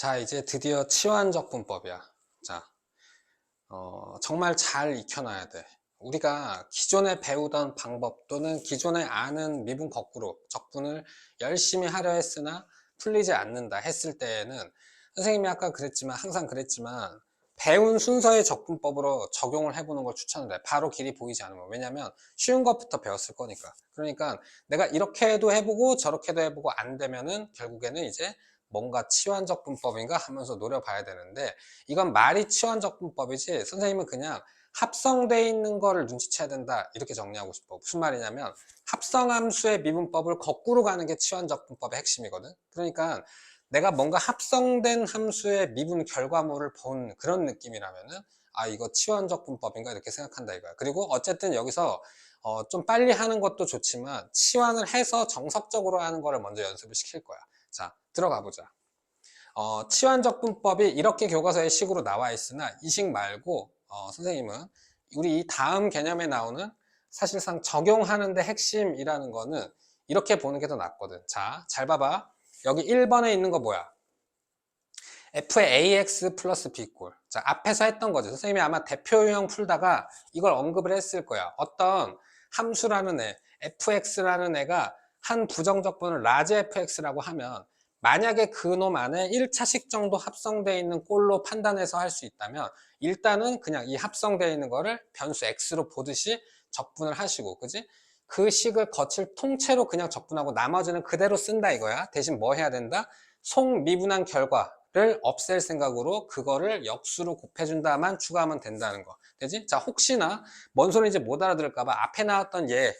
자, 이제 드디어 치환적 분법이야. 자, 어, 정말 잘 익혀놔야 돼. 우리가 기존에 배우던 방법 또는 기존에 아는 미분 거꾸로 적분을 열심히 하려 했으나 풀리지 않는다 했을 때에는 선생님이 아까 그랬지만 항상 그랬지만 배운 순서의 적분법으로 적용을 해보는 걸 추천을 해. 바로 길이 보이지 않으면. 왜냐면 쉬운 것부터 배웠을 거니까. 그러니까 내가 이렇게도 해보고 저렇게도 해보고 안 되면은 결국에는 이제 뭔가 치환적분법인가 하면서 노려봐야 되는데 이건 말이 치환적분법이지 선생님은 그냥 합성돼 있는 거를 눈치채야 된다 이렇게 정리하고 싶어. 무슨 말이냐면 합성함수의 미분법을 거꾸로 가는 게 치환적분법의 핵심이거든. 그러니까 내가 뭔가 합성된 함수의 미분 결과물을 본 그런 느낌이라면은 아 이거 치환적분법인가 이렇게 생각한다 이거야. 그리고 어쨌든 여기서 어, 좀 빨리 하는 것도 좋지만 치환을 해서 정석적으로 하는 거를 먼저 연습을 시킬 거야 자, 들어가 보자. 어, 치환적분법이 이렇게 교과서에 식으로 나와 있으나 이 식 말고 어, 선생님은 우리 이 다음 개념에 나오는 사실상 적용하는데 핵심이라는 거는 이렇게 보는 게 더 낫거든. 자, 잘 봐봐. 여기 1번에 있는 거 뭐야? f의 ax 플러스 b꼴. 자, 앞에서 했던 거죠. 선생님이 아마 대표 유형 풀다가 이걸 언급을 했을 거야. 어떤 함수라는 애, fx라는 애가 한 부정적분을 라지 fx라고 하면 만약에 그놈 안에 1차식 정도 합성되어 있는 꼴로 판단해서 할 수 있다면 일단은 그냥 이 합성되어 있는 거를 변수 x로 보듯이 적분을 하시고 그지? 그 식을 거칠 통째로 그냥 적분하고 나머지는 그대로 쓴다 이거야 대신 뭐 해야 된다? 속미분한 결과를 없앨 생각으로 그거를 역수로 곱해준다만 추가하면 된다는 거 되지? 자 혹시나 뭔 소리인지 못 알아들을까 봐 앞에 나왔던 얘는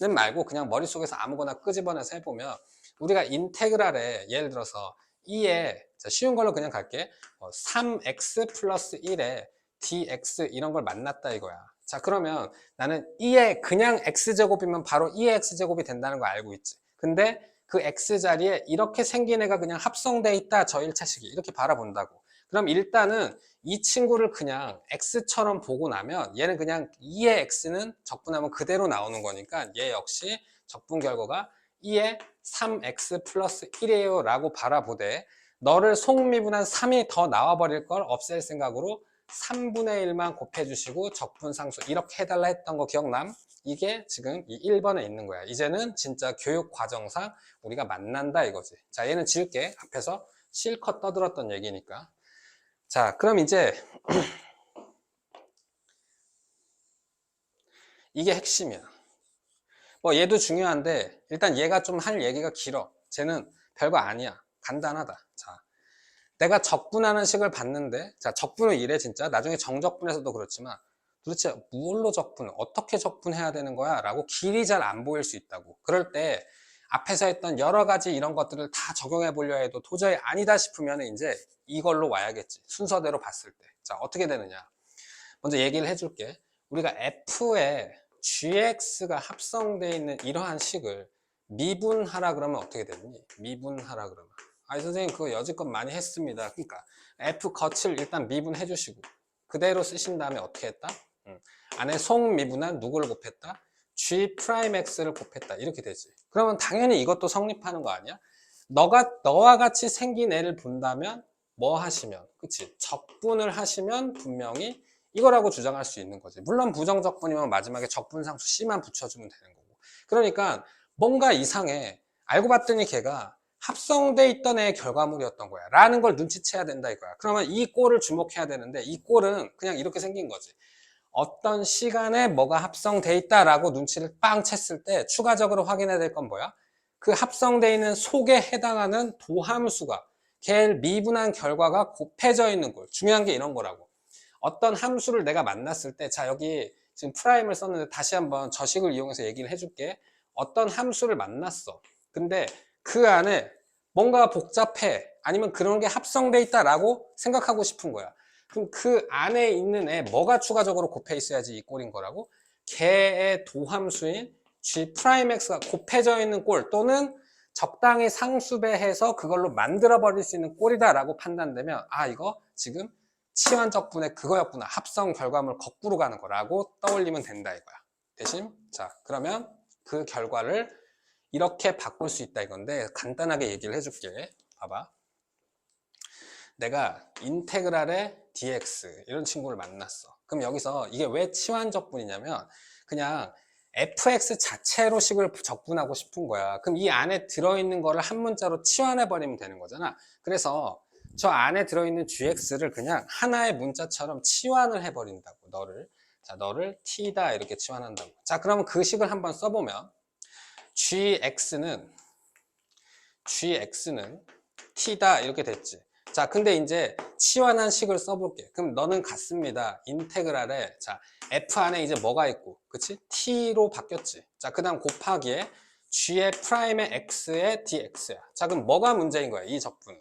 말고 그냥 머릿속에서 아무거나 끄집어내서 해보면 우리가 인테그랄에 예를 들어서 2에 쉬운 걸로 그냥 갈게. 3x 어, 플러스 1에 dx 이런 걸 만났다 이거야. 자 그러면 나는 2에 그냥 x제곱이면 바로 2의 x제곱이 된다는 거 알고 있지. 근데 그 x자리에 이렇게 생긴 애가 그냥 합성돼 있다 저 1차식이. 이렇게 바라본다고. 그럼 일단은 이 친구를 그냥 x처럼 보고 나면 얘는 그냥 2의 x는 적분하면 그대로 나오는 거니까 얘 역시 적분 결과가 2의 3x 플러스 1이에요 라고 바라보되 너를 속미분한 3이 더 나와버릴 걸 없앨 생각으로 3분의 1만 곱해주시고 적분상수 이렇게 해달라 했던 거 기억남? 이게 지금 이 1번에 있는 거야. 이제는 진짜 교육 과정상 우리가 만난다 이거지. 자 얘는 지울게. 앞에서 실컷 떠들었던 얘기니까. 자, 그럼 이제 이게 핵심이야. 뭐 얘도 중요한데 일단 얘가 좀 할 얘기가 길어. 쟤는 별거 아니야. 간단하다. 자, 내가 적분하는 식을 봤는데 자, 적분을 이래 진짜. 나중에 정적분에서도 그렇지만 도대체 무얼로 적분, 어떻게 적분해야 되는 거야? 라고 길이 잘 안 보일 수 있다고. 그럴 때 앞에서 했던 여러 가지 이런 것들을 다 적용해 보려 해도 도저히 아니다 싶으면 이제 이걸로 와야겠지. 순서대로 봤을 때. 자, 어떻게 되느냐. 먼저 얘기를 해줄게. 우리가 F에 GX가 합성되어 있는 이러한 식을 미분하라 그러면 어떻게 되니? 미분하라 그러면. 아니, 선생님, 그거 여지껏 많이 했습니다. 그러니까 F 거칠 일단 미분해 주시고 그대로 쓰신 다음에 어떻게 했다? 음. 안에 속미분한 누구를 곱했다? G'X를 곱했다. 이렇게 되지. 그러면 당연히 이것도 성립하는 거 아니야? 너가, 너와 같이 생긴 애를 본다면 뭐 하시면? 그치? 적분을 하시면 분명히 이거라고 주장할 수 있는 거지. 물론 부정적분이면 마지막에 적분상수 C만 붙여주면 되는 거고. 그러니까 뭔가 이상해. 알고 봤더니 걔가 합성돼 있던 애의 결과물이었던 거야. 라는 걸 눈치채야 된다 이거야. 그러면 이 꼴을 주목해야 되는데 이 꼴은 그냥 이렇게 생긴 거지. 어떤 시간에 뭐가 합성돼 있다라고 눈치를 빵 챘을 때 추가적으로 확인해야 될 건 뭐야? 그 합성돼 있는 속에 해당하는 도함수가 걔 미분한 결과가 곱해져 있는 꼴. 중요한 게 이런 거라고. 어떤 함수를 내가 만났을 때, 자, 여기 지금 프라임을 썼는데 다시 한번 저식을 이용해서 얘기를 해줄게. 어떤 함수를 만났어. 근데 그 안에 뭔가 복잡해. 아니면 그런 게 합성돼 있다라고 생각하고 싶은 거야. 그럼 그 안에 있는 애 뭐가 추가적으로 곱해 있어야지 이 꼴인 거라고? 개의 도함수인 G'X가 곱해져 있는 꼴 또는 적당히 상수배해서 그걸로 만들어 버릴 수 있는 꼴이다라고 판단되면 아 이거 지금 치환적 분의 그거였구나. 합성 결과물 거꾸로 가는 거라고 떠올리면 된다 이거야. 대신 자 그러면 그 결과를 이렇게 바꿀 수 있다 이건데 간단하게 얘기를 해줄게. 봐봐 내가 인테그랄의 dx 이런 친구를 만났어. 그럼 여기서 이게 왜 치환 적분이냐면 그냥 fx 자체로 식을 적분하고 싶은 거야. 그럼 이 안에 들어있는 거를 한 문자로 치환해 버리면 되는 거잖아. 그래서 저 안에 들어있는 gx를 그냥 하나의 문자처럼 치환을 해 버린다고 너를. 자, 너를 t다 이렇게 치환한다고. 자, 그러면 그 식을 한번 써보면 gx는 gx는 t다 이렇게 됐지. 자, 근데 이제 치환한 식을 써볼게. 그럼 너는 같습니다. 인테그랄에 자 f 안에 이제 뭐가 있고, 그치? t로 바뀌었지. 자, 그다음 곱하기에 g의 프라임의 x의 dx야. 자, 그럼 뭐가 문제인 거야? 이 적분은.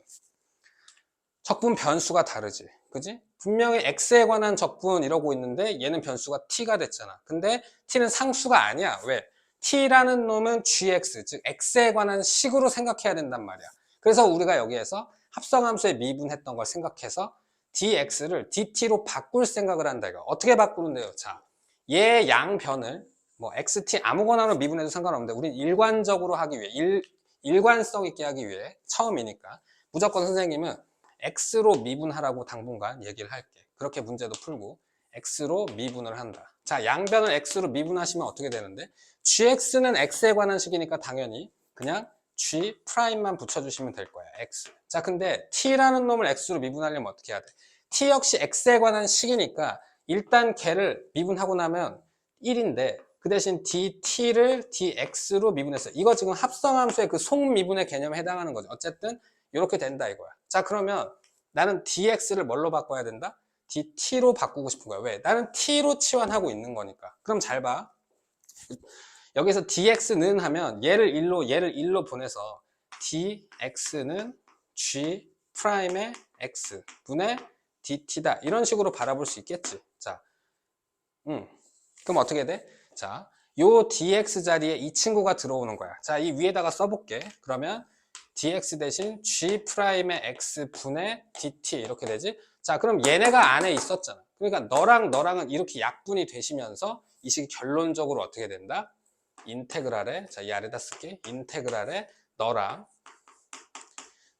적분 변수가 다르지. 그지? 분명히 x에 관한 적분 이러고 있는데 얘는 변수가 t가 됐잖아. 근데 t는 상수가 아니야. 왜? t라는 놈은 gx, 즉 x에 관한 식으로 생각해야 된단 말이야. 그래서 우리가 여기에서 합성함수에 미분했던 걸 생각해서 dx를 dt로 바꿀 생각을 한다 이거. 어떻게 바꾸는데요? 자, 얘 양변을 뭐 xt 아무거나로 미분해도 상관없는데 우린 일관적으로 하기 위해 일, 일관성 있게 하기 위해 처음이니까 무조건 선생님은 x로 미분하라고 당분간 얘기를 할게. 그렇게 문제도 풀고 x로 미분을 한다. 자, 양변을 x로 미분하시면 어떻게 되는데 gx는 x에 관한 식이니까 당연히 그냥 g 프라임만 붙여주시면 될 거야. x. 자, 근데 t라는 놈을 x로 미분하려면 어떻게 해야 돼? t 역시 x에 관한 식이니까 일단 걔를 미분하고 나면 1인데 그 대신 dt를 dx로 미분했어. 이거 지금 합성함수의 그 속미분의 개념에 해당하는 거죠. 어쨌든 이렇게 된다 이거야. 자, 그러면 나는 dx를 뭘로 바꿔야 된다? dt로 바꾸고 싶은 거야. 왜? 나는 t로 치환하고 있는 거니까. 그럼 잘 봐. 여기서 dx는 하면 얘를 1로 얘를 1로 보내서 dx는 g 프라임의 x 분의 dt다. 이런 식으로 바라볼 수 있겠지. 자, 음, 그럼 어떻게 돼? 자, 요 dx 자리에 이 친구가 들어오는 거야. 자, 이 위에다가 써볼게. 그러면 dx 대신 g 프라임의 x 분의 dt 이렇게 되지? 자, 그럼 얘네가 안에 있었잖아. 그러니까 너랑 너랑은 이렇게 약분이 되시면서 이 식이 결론적으로 어떻게 된다? 인테그랄에 자 이 아래다 쓸게. 인테그랄에 너랑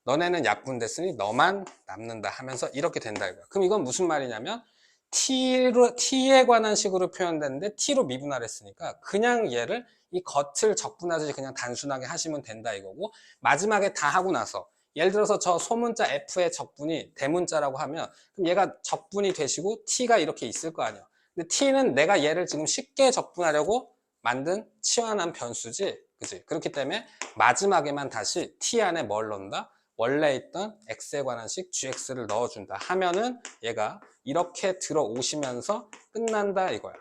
너네는 약분 됐으니 너만 남는다 하면서 이렇게 된다 이거야. 그럼 이건 무슨 말이냐면 t로, t에 관한 식으로 표현되는데 t로 미분하랬으니까 그냥 얘를 이 겉을 적분하듯이 그냥 단순하게 하시면 된다 이거고 마지막에 다 하고 나서 예를 들어서 저 소문자 f의 적분이 대문자라고 하면 그럼 얘가 적분이 되시고 t가 이렇게 있을 거 아니야. 근데 t는 내가 얘를 지금 쉽게 적분하려고 만든 치환한 변수지. 그지? 그렇기 때문에 마지막에만 다시 t 안에 뭘 넣는다? 원래 있던 x에 관한 식 gx를 넣어준다 하면은 얘가 이렇게 들어오시면서 끝난다 이거야.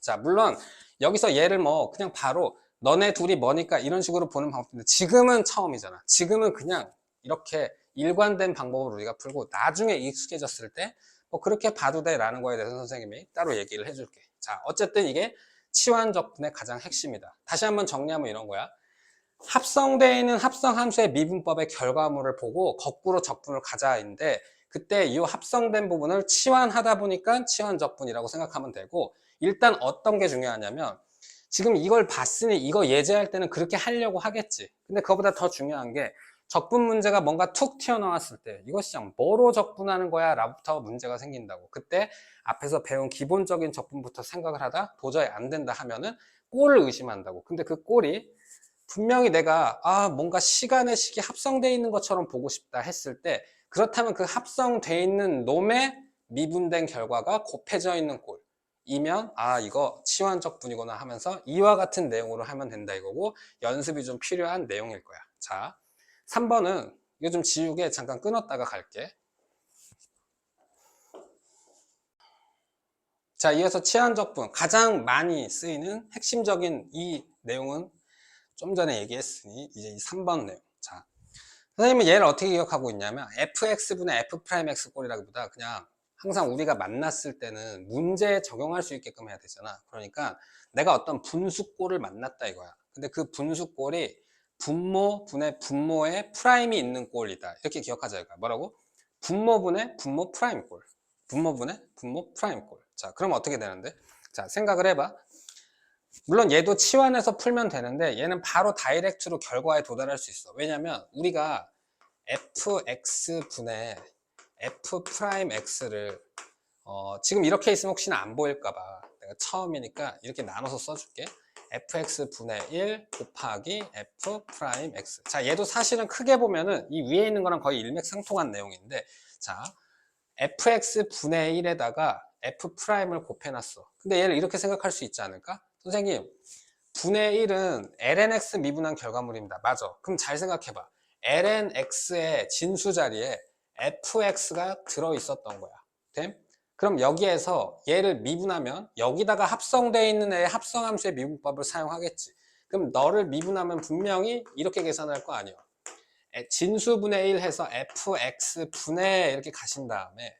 자, 물론 여기서 얘를 뭐 그냥 바로 너네 둘이 뭐니까 이런 식으로 보는 방법인데 지금은 처음이잖아. 지금은 그냥 이렇게 일관된 방법으로 우리가 풀고 나중에 익숙해졌을 때 뭐 그렇게 봐도 돼 라는 거에 대해서 선생님이 따로 얘기를 해줄게. 자, 어쨌든 이게 치환 적분의 가장 핵심이다. 다시 한번 정리하면 이런 거야. 합성되어 있는 합성 함수의 미분법의 결과물을 보고 거꾸로 적분을 가자인데 그때 이 합성된 부분을 치환하다 보니까 치환 적분이라고 생각하면 되고 일단 어떤 게 중요하냐면 지금 이걸 봤으니 이거 예제할 때는 그렇게 하려고 하겠지. 근데 그거보다 더 중요한 게 적분 문제가 뭔가 툭 튀어나왔을 때 이것이 뭐로 적분하는 거야? 라부터 문제가 생긴다고. 그때 앞에서 배운 기본적인 적분부터 생각을 하다 도저히 안 된다 하면은 꼴을 의심한다고. 근데 그 꼴이 분명히 내가 아 뭔가 시간의 식이 합성되어 있는 것처럼 보고 싶다 했을 때 그렇다면 그 합성되어 있는 놈의 미분된 결과가 곱해져 있는 꼴 이면 아 이거 치환적분이구나 하면서 이와 같은 내용으로 하면 된다 이거고 연습이 좀 필요한 내용일 거야 자 3번은 이거 좀 지우개 잠깐 끊었다가 갈게 자, 이어서 치환적분 가장 많이 쓰이는 핵심적인 이 내용은 좀 전에 얘기했으니 이제 이 3번 내용. 자, 선생님은 얘를 어떻게 기억하고 있냐면 fx분의 f'x 꼴이라기보다 그냥 항상 우리가 만났을 때는 문제에 적용할 수 있게끔 해야 되잖아. 그러니까 내가 어떤 분수꼴을 만났다 이거야. 근데 그 분수꼴이 분모 분의 분모의 프라임이 있는 꼴이다. 이렇게 기억하자 이거야. 뭐라고? 분모분의 분모 프라임 꼴. 분모분의 분모 프라임 꼴. 자, 그럼 어떻게 되는데? 자, 생각을 해봐. 물론 얘도 치환해서 풀면 되는데 얘는 바로 다이렉트로 결과에 도달할 수 있어. 왜냐면 우리가 fx분의 f 프라임 x를 어, 지금 이렇게 있으면 혹시나 안 보일까봐 내가 처음이니까 이렇게 나눠서 써줄게. Fx분의 1 곱하기 f 프라임 x. 자, 얘도 사실은 크게 보면은 이 위에 있는 거랑 거의 일맥상통한 내용인데, 자, fx분의 1에다가 f 프라임을 곱해놨어. 근데 얘를 이렇게 생각할 수 있지 않을까? 선생님, 분의 1은 lnx 미분한 결과물입니다. 맞아. 그럼 잘 생각해봐. lnx의 진수 자리에 fx가 들어있었던 거야. 됨? 그럼 여기에서 얘를 미분하면 여기다가 합성되어 있는 애의 합성함수의 미분법을 사용하겠지. 그럼 너를 미분하면 분명히 이렇게 계산할 거 아니야. 에, 진수분의 1 해서 fx분의 이렇게 가신 다음에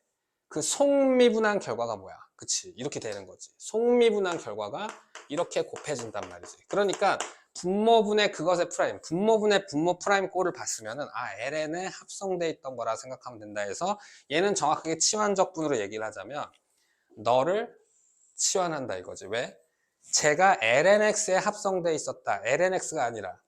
그 속미분한 결과가 뭐야? 그치? 이렇게 되는 거지. 속미분한 결과가 이렇게 곱해진단 말이지. 그러니까 분모분의 그것의 프라임, 분모분의 분모 프라임 꼴을 봤으면은 아 ln에 합성돼 있던 거라 생각하면 된다 해서 얘는 정확하게 치환적분으로 얘기를 하자면 너를 치환한다 이거지. 왜? 제가 lnx에 합성돼 있었다. lnx가 아니라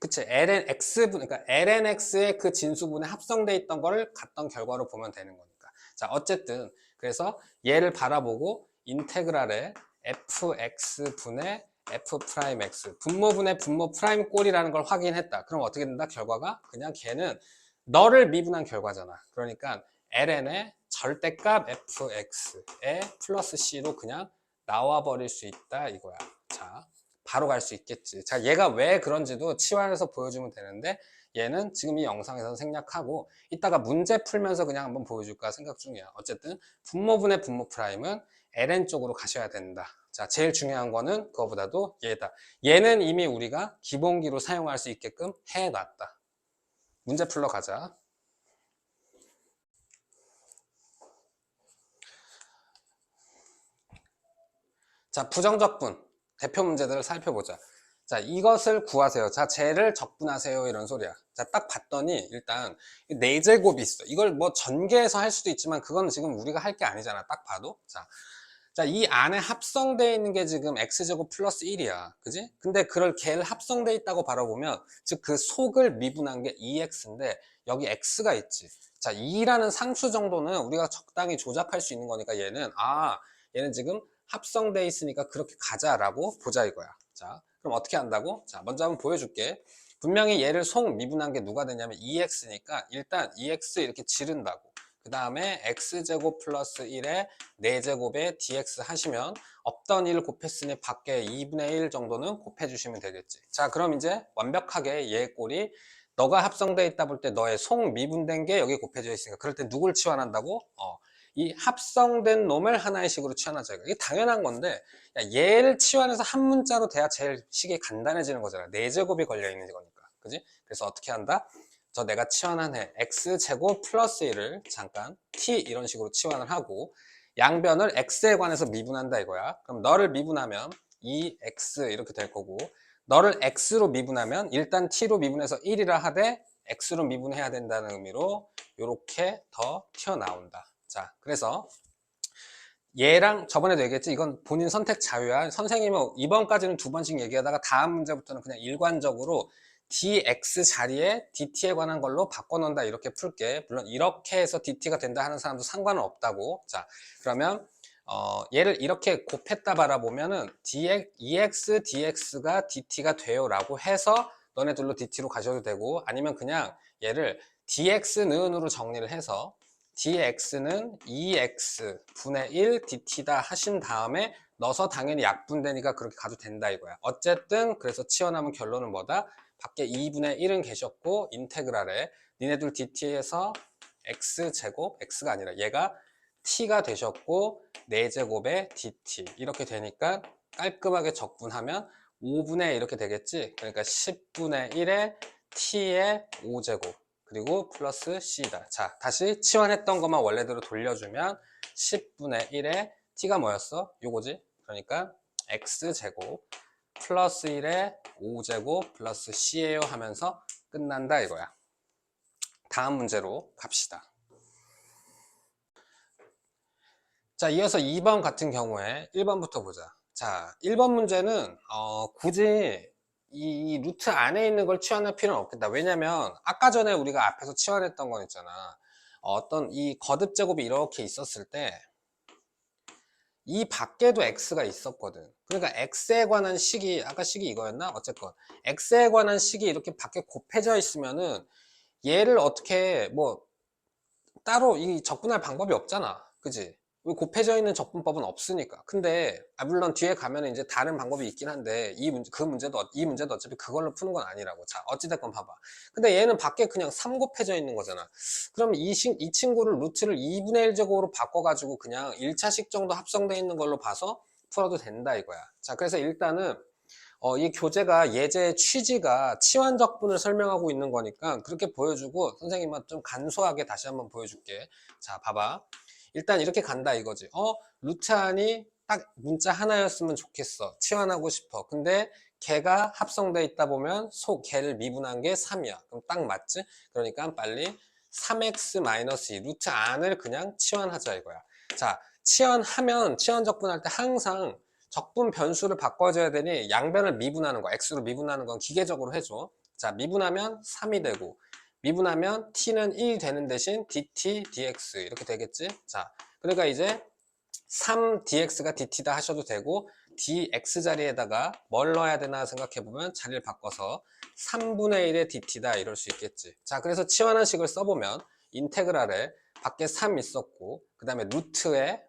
그치 lnx분 그러니까 lnx의 그 진수분에 합성돼 있던 거를 갔던 결과로 보면 되는 거니까. 자 어쨌든 그래서 얘를 바라보고 인테그랄에 fx분의 f 프라임 x 분모분의 분모 프라임 꼴이라는 걸 확인했다. 그럼 어떻게 된다? 결과가 그냥 걔는 너를 미분한 결과잖아. 그러니까 ln의 절대값 fx에 플러스 c로 그냥 나와 버릴 수 있다 이거야. 자, 바로 갈 수 있겠지. 자, 얘가 왜 그런지도 치환해서 보여주면 되는데 얘는 지금 이 영상에서는 생략하고 이따가 문제 풀면서 그냥 한번 보여줄까 생각 중이야. 어쨌든 분모분의 분모 프라임은 ln 쪽으로 가셔야 된다. 자, 제일 중요한 거는 그거보다도 얘다. 얘는 이미 우리가 기본기로 사용할 수 있게끔 해놨다. 문제 풀러 가자. 자, 부정적분. 대표 문제들을 살펴보자. 자, 이것을 구하세요. 자, 쟤를 적분하세요. 이런 소리야. 자, 딱 봤더니 일단 네 제곱이 있어. 이걸 뭐 전개해서 할 수도 있지만 그건 지금 우리가 할 게 아니잖아. 딱 봐도. 자, 자, 이 안에 합성되어 있는 게 지금 x제곱 플러스 1이야. 그지? 근데 그걸 걔를 합성되어 있다고 바라보면, 즉 그 속을 미분한 게 2x인데, 여기 x가 있지. 자, 2라는 상수 정도는 우리가 적당히 조작할 수 있는 거니까 얘는, 아, 얘는 지금 합성되어 있으니까 그렇게 가자라고 보자 이거야. 자, 그럼 어떻게 한다고? 자, 먼저 한번 보여줄게. 분명히 얘를 속 미분한 게 누가 되냐면 2x니까 일단 2x 이렇게 지른다고. 그 다음에 x제곱 플러스 1에 4제곱에 dx 하시면 없던 1 곱했으니 밖에 2분의 1 정도는 곱해주시면 되겠지. 자, 그럼 이제 완벽하게 얘 꼴이 너가 합성되어 있다 볼 때 너의 속 미분된 게 여기 곱해져 있으니까 그럴 때 누굴 치환한다고? 어, 이 합성된 놈을 하나의 식으로 치환하자. 이게 당연한 건데 야, 얘를 치환해서 한 문자로 돼야 제일 식이 간단해지는 거잖아. 4제곱이 걸려있는 거니까. 그지? 그래서 어떻게 한다? 저 내가 치환한 해 x제곱 플러스 1을 잠깐 t 이런 식으로 치환을 하고 양변을 x에 관해서 미분한다 이거야. 그럼 너를 미분하면 2x 이렇게 될 거고 너를 x로 미분하면 일단 t로 미분해서 1이라 하되 x로 미분해야 된다는 의미로 이렇게 더 튀어나온다. 자, 그래서 얘랑 저번에도 얘기했지 이건 본인 선택 자유야. 선생님은 이번까지는 두 번씩 얘기하다가 다음 문제부터는 그냥 일관적으로 dx 자리에 dt에 관한 걸로 바꿔놓는다 이렇게 풀게. 물론 이렇게 해서 dt가 된다 하는 사람도 상관은 없다고. 자 그러면 어, 얘를 이렇게 곱했다 바라보면은 dx, ex dx가 dt가 돼요 라고 해서 너네들로 dt로 가셔도 되고 아니면 그냥 얘를 dx는으로 정리를 해서 dx는 2x 분의 1 dt다 하신 다음에 넣어서 당연히 약분되니까 그렇게 가도 된다 이거야. 어쨌든 그래서 치워남은 결론은 뭐다? 밖에 2분의 1은 계셨고 인테그랄에 니네들 dt에서 x제곱, x가 아니라 얘가 t가 되셨고 4제곱에 dt. 이렇게 되니까 깔끔하게 적분하면 5분의 이렇게 되겠지? 그러니까 10분의 1에 t의 5제곱 그리고 플러스 c다. 자 다시 치환했던 것만 원래대로 돌려주면 10분의 1에 t가 뭐였어? 요거지? 그러니까 x제곱 플러스 1에 5제곱 플러스 C예요 하면서 끝난다 이거야. 다음 문제로 갑시다. 자, 이어서 2번 같은 경우에 1번부터 보자. 자, 1번 문제는 어, 굳이 이, 이 루트 안에 있는 걸 치환할 필요는 없겠다. 왜냐면 아까 전에 우리가 앞에서 치환했던 건 있잖아. 어떤 이 거듭 제곱이 이렇게 있었을 때 이 밖에도 x가 있었거든. 그러니까 x에 관한 식이 아까 식이 이거였나? 어쨌건 x에 관한 식이 이렇게 밖에 곱해져 있으면은 얘를 어떻게 뭐 따로 이 적분할 방법이 없잖아. 그지? 왜 곱해져 있는 적분법은 없으니까. 근데 아, 물론 뒤에 가면 이제 다른 방법이 있긴 한데 이 문제 그 문제도 어- 이 문제도 어차피 그걸로 푸는 건 아니라고. 자 어찌 됐건 봐봐. 근데 얘는 밖에 그냥 3 곱해져 있는 거잖아. 그럼 이, 신- 이 친구를 루트를 2분의 1 제곱으로 바꿔가지고 그냥 1차식 정도 합성돼 있는 걸로 봐서 풀어도 된다 이거야. 자 그래서 일단은 어, 이 교재가 예제의 취지가 치환적분을 설명하고 있는 거니까 그렇게 보여주고 선생님은 좀 간소하게 다시 한번 보여줄게. 자, 봐봐. 일단 이렇게 간다 이거지. 어, 루트 안이 딱 문자 하나였으면 좋겠어. 치환하고 싶어. 근데 걔가 합성돼 있다 보면 소 걔를 미분한 게 3이야. 그럼 딱 맞지? 그러니까 빨리 3x-2 루트 안을 그냥 치환하자 이거야. 자, 치환하면 치환 적분할 때 항상 적분 변수를 바꿔줘야 되니 양변을 미분하는 거, x로 미분하는 건 기계적으로 해줘. 자, 미분하면 3이 되고, 미분하면 t는 1 되는 대신 dt, dx 이렇게 되겠지? 자, 그러니까 이제 3dx가 dt다 하셔도 되고, dx 자리에다가 뭘 넣어야 되나 생각해보면 자리를 바꿔서 3분의 1의 dt다 이럴 수 있겠지. 자, 그래서 치환한 식을 써보면 인테그랄에 밖에 3 있었고, 그 다음에 루트에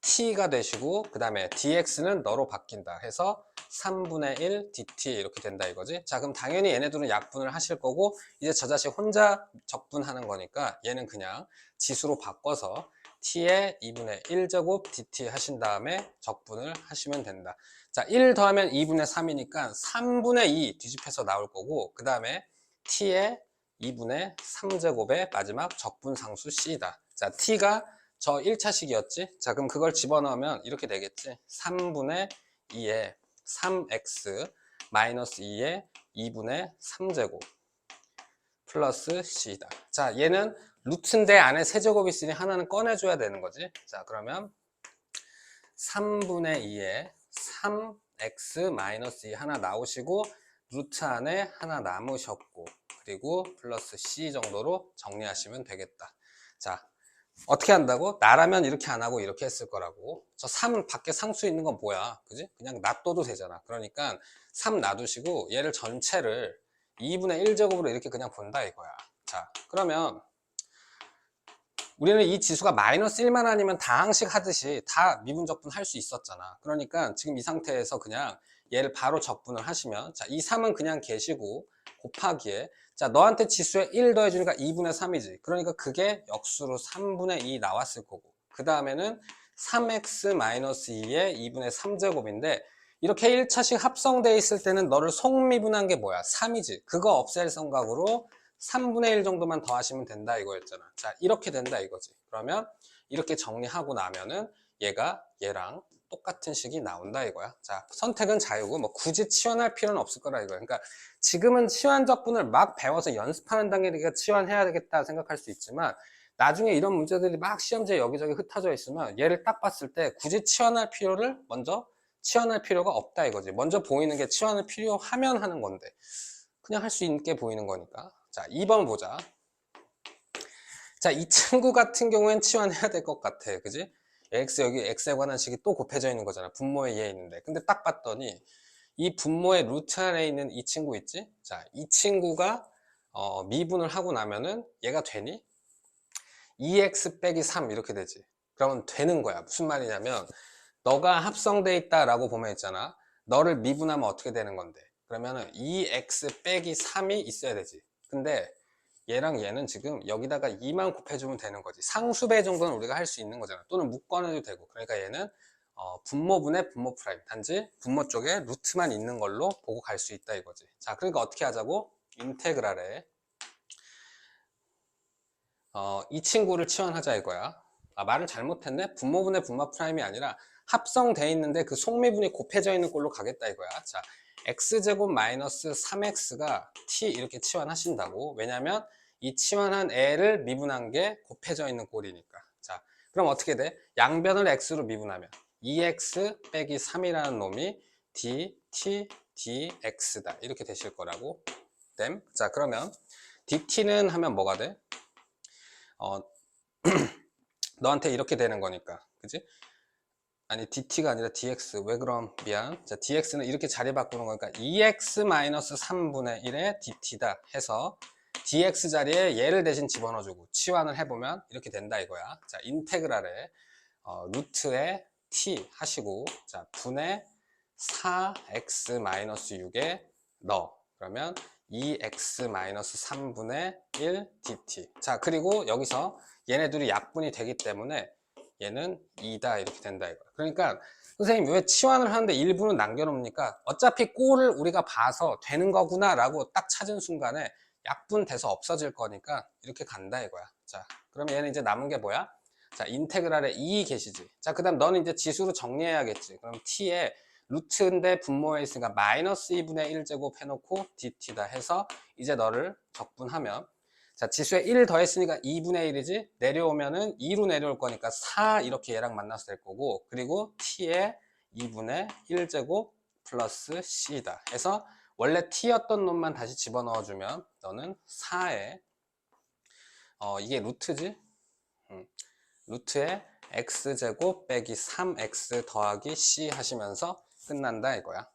t가 되시고 그 다음에 dx는 너로 바뀐다 해서 3분의 1 dt 이렇게 된다 이거지. 자 그럼 당연히 얘네들은 약분을 하실 거고 이제 저 자식 혼자 적분하는 거니까 얘는 그냥 지수로 바꿔서 t의 2분의 1제곱 dt 하신 다음에 적분을 하시면 된다. 자 1 더하면 2분의 3이니까 3분의 2 뒤집혀서 나올 거고 그 다음에 t의 2분의 3제곱의 마지막 적분상수 c다. 자 t가 저 1차식이었지? 자, 그럼 그걸 집어넣으면 이렇게 되겠지? 3분의 2에 3x 마이너스 2에 2분의 3제곱 플러스 c다. 자, 얘는 루트인데 안에 세제곱이 있으니 하나는 꺼내줘야 되는 거지. 자, 그러면 3분의 2에 3x 마이너스 2 하나 나오시고 루트 안에 하나 남으셨고 그리고 플러스 c 정도로 정리하시면 되겠다. 자, 어떻게 한다고? 나라면 이렇게 안 하고 이렇게 했을 거라고. 저3 밖에 상수 있는 건 뭐야? 그지? 그냥 놔둬도 되잖아. 그러니까 3 놔두시고 얘를 전체를 2분의 1제곱으로 이렇게 그냥 본다 이거야. 자, 그러면 우리는 이 지수가 마이너스 1만 아니면 다항식 하듯이 다 미분 적분 할 수 있었잖아. 그러니까 지금 이 상태에서 그냥 얘를 바로 적분을 하시면 자, 이 3은 그냥 계시고 곱하기에 자, 너한테 지수에 1 더해주니까 2분의 3이지. 그러니까 그게 역수로 3분의 2 나왔을 거고. 그 다음에는 3x-2의 2분의 3제곱인데, 이렇게 1차식 합성되어 있을 때는 너를 속미분한 게 뭐야? 3이지. 그거 없앨 생각으로 3분의 1 정도만 더 하시면 된다 이거였잖아. 자, 이렇게 된다 이거지. 그러면 이렇게 정리하고 나면은 얘가 얘랑 똑같은 식이 나온다 이거야. 자, 선택은 자유고 뭐 굳이 치환할 필요는 없을 거라 이거야. 그러니까 지금은 치환 적분을 막 배워서 연습하는 단계니까 치환해야 되겠다 생각할 수 있지만 나중에 이런 문제들이 막 시험지에 여기저기 흩어져 있으면 얘를 딱 봤을 때 굳이 치환할 필요를 먼저 치환할 필요가 없다 이거지. 먼저 보이는 게 치환을 필요하면 하는 건데 그냥 할 수 있게 보이는 거니까. 자, 2번 보자. 자, 이 친구 같은 경우엔 치환해야 될 것 같아. 그지? X 여기 x에 관한 식이 또 곱해져 있는 거잖아. 분모에 얘 있는데. 근데 딱 봤더니 이 분모의 루트 안에 있는 이 친구 있지? 자, 이 친구가 어, 미분을 하고 나면은 얘가 되니? 2x 빼기 3 이렇게 되지. 그러면 되는 거야. 무슨 말이냐면 너가 합성돼 있다라고 보면 있잖아. 너를 미분하면 어떻게 되는 건데? 그러면은 2x 빼기 3이 있어야 되지. 근데 얘랑 얘는 지금 여기다가 2만 곱해주면 되는 거지. 상수배 정도는 우리가 할 수 있는 거잖아. 또는 묶어내도 되고. 그러니까 얘는 어, 분모분의 분모 프라임. 단지 분모 쪽에 루트만 있는 걸로 보고 갈 수 있다 이거지. 자, 그러니까 어떻게 하자고? 인테그랄에 어, 이 친구를 치환하자 이거야. 아, 말을 잘못했네? 분모분의 분모 프라임이 아니라 합성돼 있는데 그 속미분이 곱해져 있는 꼴로 가겠다 이거야. 자, x제곱 마이너스 3x가 t 이렇게 치환하신다고. 왜냐면 이 치환한 애를 미분한 게 곱해져 있는 꼴이니까. 자, 그럼 어떻게 돼? 양변을 x로 미분하면 2x 빼기 3이라는 놈이 d, t, dx다 이렇게 되실 거라고 됨. 자 그러면 dt는 하면 뭐가 돼? 어 너한테 이렇게 되는 거니까 그지? 아니 dt가 아니라 dx 왜 그럼 미안 자 dx는 이렇게 자리 바꾸는 거니까 2x-3분의 1의 dt다 해서 dx 자리에 얘를 대신 집어넣어주고 치환을 해보면 이렇게 된다 이거야. 자 인테그랄에 어, 루트에 t 하시고 자 분의 4x-6에 넣어. 그러면 2x-3분의 1 dt. 자 그리고 여기서 얘네들이 약분이 되기 때문에 얘는 2다 이렇게 된다 이거 그러니까 선생님 왜 치환을 하는데 일부는 남겨놓습니까? 어차피 꼴을 우리가 봐서 되는 거구나 라고 딱 찾은 순간에 약분 돼서 없어질 거니까 이렇게 간다 이거야 자 그러면 얘는 이제 남은 게 뭐야 자 인테그랄에 2 계시지 자그 다음 너는 이제 지수로 정리해야겠지 그럼 t에 루트인데 분모에 있으니까 마이너스 2분의 1제곱 해놓고 dt다 해서 이제 너를 적분하면 자, 지수에 1 더했으니까 2분의 1이지? 내려오면은 2로 내려올 거니까 4 이렇게 얘랑 만나서 될 거고, 그리고 t의 2분의 1제곱 플러스 c다. 해서 원래 t였던 놈만 다시 집어넣어주면 너는 4에, 어, 이게 루트지? 음, 루트에 x제곱 빼기 3x 더하기 c 하시면서 끝난다 이거야.